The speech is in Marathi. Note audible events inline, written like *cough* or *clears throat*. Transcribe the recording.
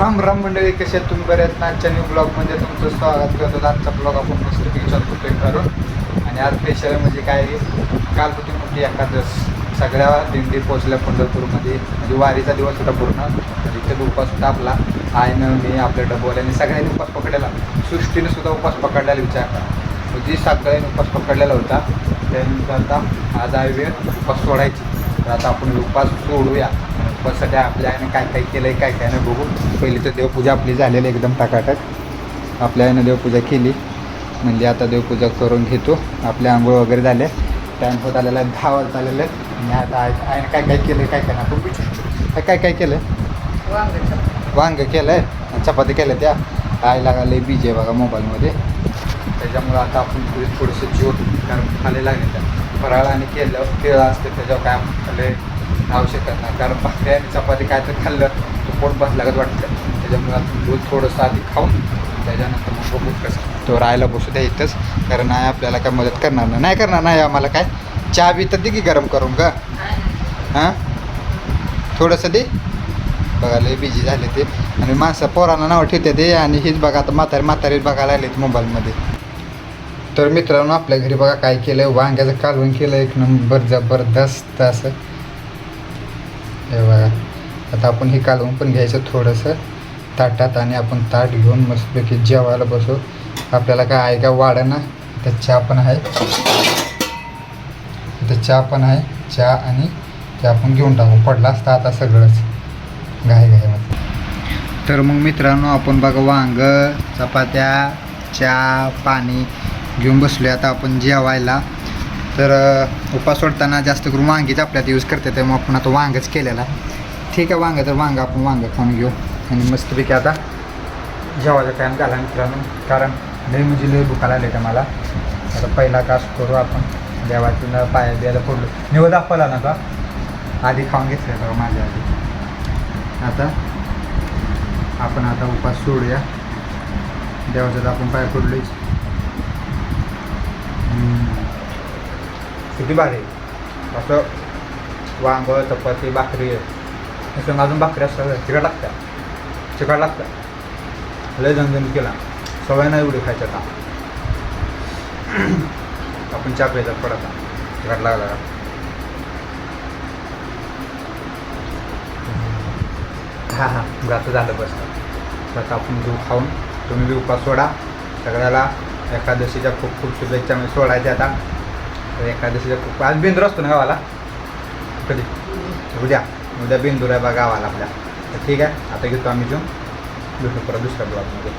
राम राम मंडळी कसे तुम्ही? बऱ्याच ना? आजच्या न्यू ब्लॉगमध्ये तुमचं स्वागत करतो. आजचा ब्लॉग आपण मस्त विचार करतोय करून आणि आज स्पेशल म्हणजे काय काल होती मोठी एकादश. सगळ्या दिंडी पोचल्या पंढरपूरमध्ये. म्हणजे वारीचा दिवस होता पूर्ण. तिथे इथे उपास होता आपला. आईनं मी आपल्या डबोल्याने सगळ्यांनी उपास पकडलेला सृष्टीने सुद्धा उपास पकडलेला विचार करा. म्हणजे सगळ्यांनी उपास पकडलेला होता. त्यानंतर आता आज आयुर्वेद वेळ उपास सोडायची. तर आता आपण उपास सोडूया. उपासाठी आपल्या आईने काय काय केलं आहे काय काय नाही बघू पहिली तर देवपूजा आपली झालेली आहे एकदम टाकाटक. आपल्या आईनं देवपूजा केली. म्हणजे आता देवपूजा करून घेतो. आपल्या आंघोळ वगैरे झाले. टाईम होत आलेला आहे दहा वाजता आलेलं आहे. आणि आता आय आईनं काय काय केलं काय काय नाही आपण विचारू. काय काय काय केलं वांग केलं आहे चपाती केल्या त्या. आईला लय बी जे बघा मोबाईलमध्ये त्याच्यामुळं आता आपण थोडी थोडंसं जीव कारण खाली लागेल त्या फराळ आणि केलं केळं असते त्याच्यावर काय आपण खाल्ले राहू शकत नाही. कारण भाकरी आणि चपाती काय तर खाल्लं तर पोट बस लागत वाटतं. त्याच्यामुळे आपण दूध थोडंसं आधी खाऊन त्याच्यानंतर मग बघू कसं. तो राहायला बसू द्या इथंच. कारण नाही आपल्याला काय मदत करणार नाही. नाही करणार नाही आम्हाला काय? चहा बी तर दे की गरम करून का हां? थोडंसं दे. बघा लय बिझी झाले ते. आणि माणसं पोरांना नाव ठेवते ते. आणि हेच बघा आता म्हातारी म्हातारीच बघायला आलेत मोबाईलमध्ये. तर मित्रांनो आपल्या घरी बघा काय केलं आहे वांग्याचं कालवण केलं एक नंबर जबरदस्त असं. हे बघा. आता आपण हे कालवण पण घ्यायचं थोडंसं. ताटात आणि आपण ताट घेऊन मस्तपैकी जेवायला बसू. आपल्याला काय आहे का? वाढ ना? तर चहा पण आहे. इथं चहा पण आहे. चहा आणि ते आपण घेऊन टाकू. पडला असता आता सगळंच. घाई घाईमध्ये तर मग मित्रांनो आपण बघा वांग चपात्या चहा पाणी घेऊन बसलो आता आपण जेवायला. तर उपास सोडताना जास्त करून वांगीच आपल्यात यूज करते त्यामुळे आपण आता वांगच केलेला. ठीक आहे वांगं तर वांगं आपण वांगं खाऊन घेऊ. आणि मस्तपैकी आता जेवायचा टाईम घाला मित्रांनो. कारण लय म्हणजे लय भुका लागले का मला आता पहिला कास करू आपण. देवातून पाया द्यायला पडलो. निव दाखवला ना का आधी खाऊन घेतलं का माझ्या आधी. आता आपण आता उपास सोडूया. देवाचं तर आपण पाय पडलोच किती भारी. असं वांग चपाती भाकरी. असं अजून भाकरी असतात चिकट लागतात. चिकट लागतात. लय जणजण केला. सवय नाही एवढी खायच्या आता. *clears throat* आपण चहा प्यायचा पडता चिकट लागला हां हां. आता झालं बस. तर आता आपण घेऊ खाऊन तुम्ही बी उपास सोडा. सगळ्याला एकादशीच्या खूप खूप शुभेच्छा मी सोडायच्या आता. तर एकादशीच्या खूप आज बिंदूर असतो ना गावाला? कधी? उद्या. उद्या बिंदूर आहे बा गावाला आपल्या. तर ठीक आहे. आता घेतो आम्ही घेऊन भेटू परत दुसऱ्या ब्लॉगमध्ये